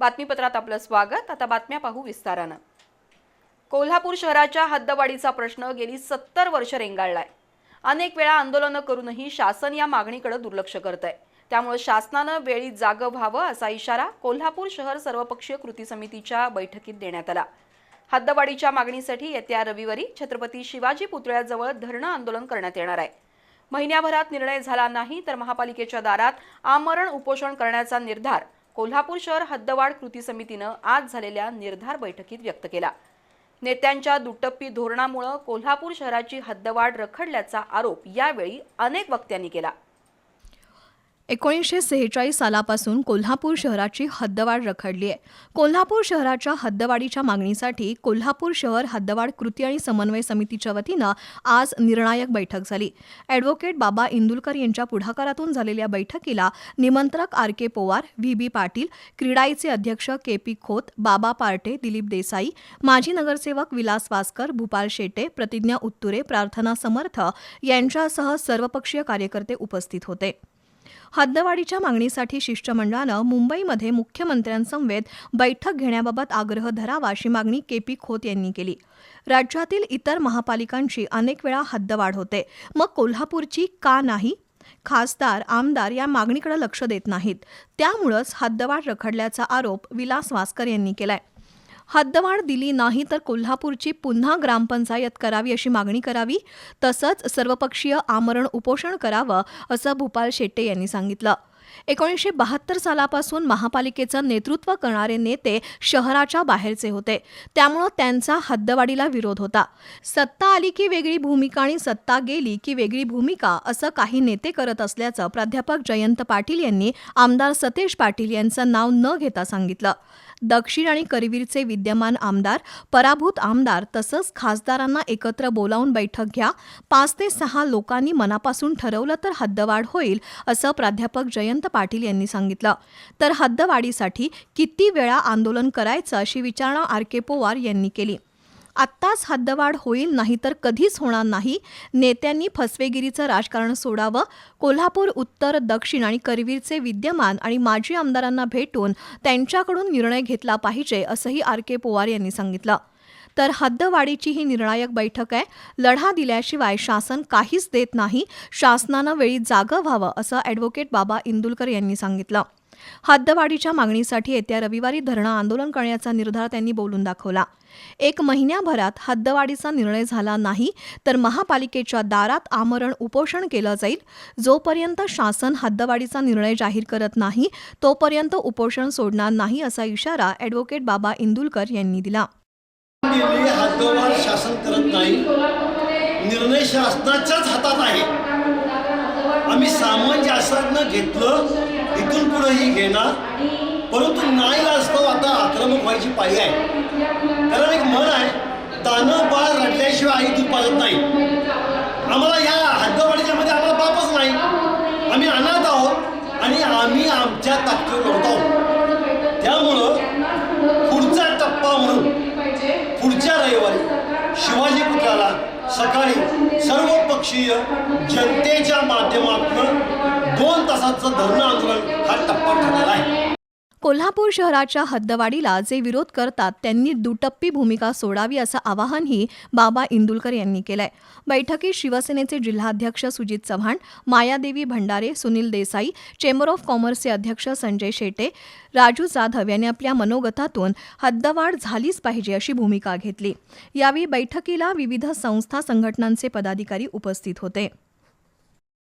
बातमीपत्रात आपलं स्वागत. आता बातम्या पाहू विस्तारानं. कोल्हापूर शहराच्या हद्दवाढीचा प्रश्न गेली सत्तर वर्ष रेंगाळलाय. अनेक वेळा आंदोलनं करूनही शासन या मागणीकडे दुर्लक्ष करत आहे त्यामुळे शासनानं वेळी जागं व्हावं असा इशारा कोल्हापूर शहर सर्वपक्षीय कृती समितीच्या बैठकीत देण्यात आला. हद्दवाढीच्या मागणीसाठी येत्या रविवारी छत्रपती शिवाजी पुतळ्याजवळ धरणं आंदोलन करण्यात येणार आहे. महिन्याभरात निर्णय झाला नाही तर महापालिकेच्या दारात आमरण उपोषण करण्याचा निर्धार कोल्हापूर शहर हद्दवाढ कृती समितीनं आज झालेल्या निर्धार बैठकीत व्यक्त केला. नेत्यांच्या दुटप्पी धोरणामुळं कोल्हापूर शहराची हद्दवाढ रखडल्याचा आरोप यावेळी अनेक वक्त्यांनी केला. एकोणीसशे सेहेचाळीस सालापासून कोल्हापूर शहराची हद्दवाढ रखडली आहे. कोल्हापूर शहराच्या हद्दवाढीच्या मागणीसाठी कोल्हापूर शहर हद्दवाढ कृती आणि समन्वय समितीच्या वतीनं आज निर्णायक बैठक झाली. ॲडव्होकेट बाबा इंदुलकर यांच्या पुढाकारातून झालेल्या बैठकीला निमंत्रक R K Powar V B Patil क्रीडाईचे अध्यक्ष के पी खोत बाबा पार्टे दिलीप देसाई माजी नगरसेवक विलास वासकर भूपाल शेटे प्रतिज्ञा उत्तुरे प्रार्थना समर्थ यांच्यासह सर्वपक्षीय कार्यकर्ते उपस्थित होते. हद्दवाढीच्या मागणीसाठी शिष्टमंडळानं मुंबईमध्ये मुख्यमंत्र्यांसमवेत बैठक घेण्याबाबत आग्रह धरावा अशी मागणी के पी खोत यांनी केली. राज्यातील इतर महापालिकांची अनेक वेळा हद्दवाढ होते. मग कोल्हापूरची का नाही? खासदार आमदार या मागणीकडे लक्ष देत नाहीत. त्यामुळंच हद्दवाढ रखडल्याचा आरोप विलास वासकर यांनी केलाय. हद्दवाढ दिली नाही तर कोल्हापूरची पुन्हा ग्रामपंचायत करावी अशी मागणी करावी तसंच सर्वपक्षीय आमरण उपोषण करावं असं भूपाल शेट्टे यांनी सांगितलं. एकोणीसशे बहात्तर सालापासून महापालिकेचं नेतृत्व करणारे नेते शहराच्या बाहेरचे होते. त्यामुळं त्यांचा हद्दवाढीला विरोध होता. सत्ता आली की वेगळी भूमिका आणि सत्ता गेली की वेगळी भूमिका असं काही नेते करत असल्याचं प्राध्यापक जयंत पाटील यांनी आमदार सतेज पाटील यांचं नाव न घेता सांगितलं. दक्षिण आणि करवीरचे विद्यमान आमदार पराभूत आमदार तसंच खासदारांना एकत्र बोलावून बैठक घ्या पाच ते सहा लोकांनी मनापासून ठरवलं तर हद्दवाढ होईल असं प्राध्यापक जयंत पाटील यांनी सांगितलं. तर हद्दवाढीसाठी किती वेळा आंदोलन करायचं अशी विचारणा आर के पोवार यांनी केली. आत्ताच हद्दवाढ होईल नाही तर कधीच होणार नाही. नेत्यांनी फसवेगिरीचं राजकारण सोडावं. कोल्हापूर उत्तर दक्षिण आणि करवीरचे विद्यमान आणि माजी आमदारांना भेटून त्यांच्याकडून निर्णय घेतला पाहिजे असंही आर के पोवार यांनी सांगितलं. तर हद्दवाढीची ही निर्णायक बैठक आहे. लढा दिल्याशिवाय शासन काहीच देत नाही. शासनानं वेळी जागं व्हावं असं ॲडव्होकेट बाबा इंदुलकर यांनी सांगितलं. हद्दवाढीच्या मागणीसाठी येत्या रविवारी धरणं आंदोलन करण्याचा निर्धार त्यांनी बोलून दाखवला. एक महिन्याभरात हद्दवाढीचा निर्णय झाला नाही तर महापालिकेच्या दारात आमरण उपोषण केलं जाईल. जोपर्यंत शासन हद्दवाढीचा निर्णय जाहीर करत नाही तोपर्यंत उपोषण सोडणार नाही असा इशारा ॲडव्होकेट बाबा इंदुलकर यांनी दिला. दिल्ली हद्दवाढ शासन करत नाही. निर्णय शासनाच्याच हातात आहे. आम्ही सामंजस्यानं घेतलं इथून पुढेही घेणार परंतु नाही असतो आता आक्रमक व्हायची पाळी आहे. कारण एक म्हण आहे तानं बाळ रडल्याशिवाय आई दूध पाजत नाही. आम्हाला या हद्दवाढीच्यामध्ये आम्हाला बापच नाही. आम्ही अनाथ आहोत आणि आम्ही आमच्या ताकदीवर लढत आहोत त्यामुळं पुढचा टप्पा म्हणून पुढच्या रविवारी शिवाजी पुत्राला सकाळी सर्वपक्षीय जनतेच्या माध्यमातून दोन तासाचं धरणं आंदोलन हा टप्पा ठरलेला आहे. कोल्हापूर शहराच्या हद्दवाढीला जे विरोध करतात त्यांनी दुटप्पी भूमिका सोडावी असं आवाहनही बाबा इंदुलकर यांनी केलंय. बैठकीत शिवसेनेचे जिल्हाध्यक्ष सुजित चव्हाण मायादेवी भंडारे सुनील देसाई चेंबर ऑफ कॉमर्सचे अध्यक्ष संजय शेटे राजू जाधव यांनी आपल्या मनोगतातून हद्दवाढ झालीच पाहिजे अशी भूमिका घेतली. यावेळी बैठकीला विविध संस्था संघटनांचे पदाधिकारी उपस्थित होते.